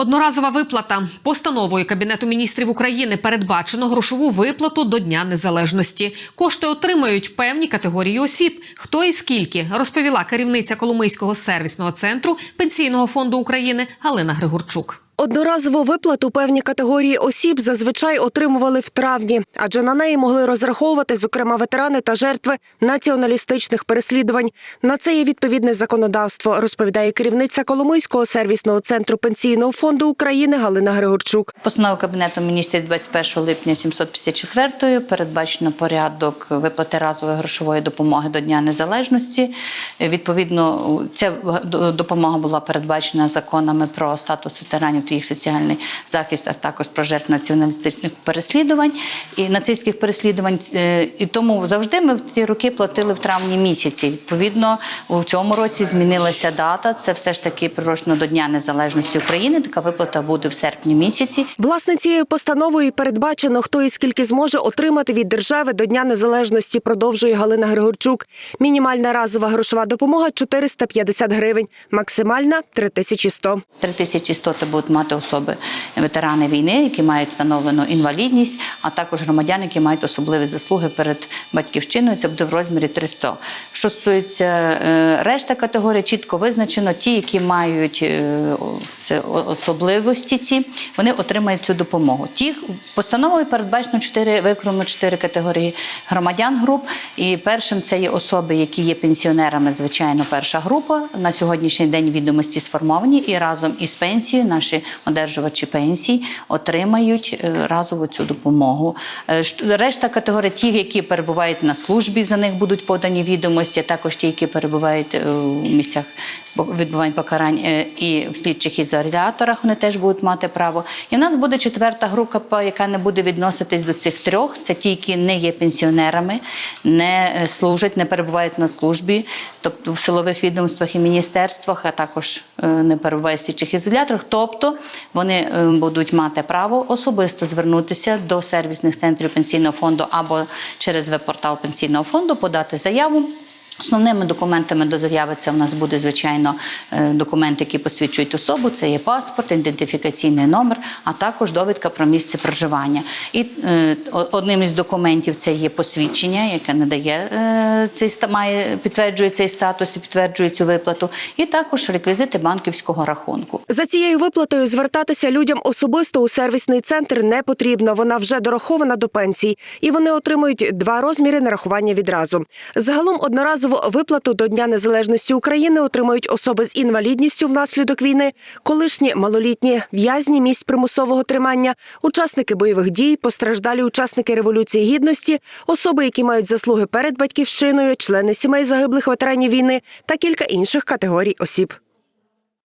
Одноразова виплата постановою Кабінету міністрів України передбачено грошову виплату до Дня Незалежності. Кошти отримають певні категорії осіб. Хто і скільки розповіла керівниця Коломийського сервісного центру Пенсійного фонду України Галина Григорчук. Одноразову виплату певні категорії осіб зазвичай отримували в травні, адже на неї могли розраховувати, зокрема, ветерани та жертви націоналістичних переслідувань. На це є відповідне законодавство, розповідає керівниця Коломийського сервісного центру пенсійного фонду України Галина Григорчук. Постановою Кабінету міністрів 21 липня 754 передбачено порядок виплати разової грошової допомоги до Дня Незалежності. Відповідно, ця допомога була передбачена законами про статус ветеранів та їх соціальний захист, а також про жертв націоналістичних переслідувань і нацистських переслідувань. Е, І тому завжди ми в ті роки платили в травні місяці. Відповідно, у цьому році змінилася дата. Це все ж таки прирочно до Дня Незалежності України. Така виплата буде в серпні місяці. Власне, цією постановою передбачено, хто і скільки зможе отримати від держави до Дня Незалежності, продовжує Галина Григорчук. Мінімальна разова грошова допомога 450 гривень, максимальна 3100. 3100 це будуть мати особи ветерани війни, які мають встановлену інвалідність, а також громадяни, які мають особливі заслуги перед батьківщиною. Це буде в розмірі 300. Що стосується е, решта категорій, чітко визначено ті, які мають е, це особливості, ці вони отримають цю допомогу. Ті постановою передбачено чотири виконано чотири категорії громадян груп. І першим це є особи, які є пенсіонерами. Звичайно, перша група на сьогоднішній день відомості сформовані, і разом із пенсією наші одержувачі пенсій отримають е, разову цю допомогу. Е, Решта категорій, ті, які перебувають на службі, за них будуть подані відомості, а також ті, які перебувають е, у місцях відбувань покарань і в слідчих ізоляторах, вони теж будуть мати право. І в нас буде четверта група, яка не буде відноситись до цих трьох. Це ті, які не є пенсіонерами, не е, служать, не перебувають на службі, тобто в силових відомствах і міністерствах, а також е, не перебувають в слідчих ізоляторах. Тобто вони е, будуть мати право особисто звернутися до сервісних центрів пенсійного фонду або через веб-портал пенсійного фонду, подати заяву. Основними документами до заяви це в нас буде звичайно е, документи, які посвідчують особу. Це є паспорт, ідентифікаційний номер, а також довідка про місце проживання. І е, одним із документів це є посвідчення, яке надає е, цей має підтверджує цей статус і підтверджує цю виплату. І також реквізити банківського рахунку. За цією виплатою звертатися людям особисто у сервісний центр не потрібно. Вона вже дорахована до пенсій, і вони отримують два розміри нарахування відразу. Загалом одноразову виплату до Дня Незалежності України отримують особи з інвалідністю внаслідок війни, колишні малолітні в'язні місць примусового тримання, учасники бойових дій, постраждалі учасники революції гідності, особи, які мають заслуги перед батьківщиною, члени сімей загиблих ветеранів війни та кілька інших категорій осіб.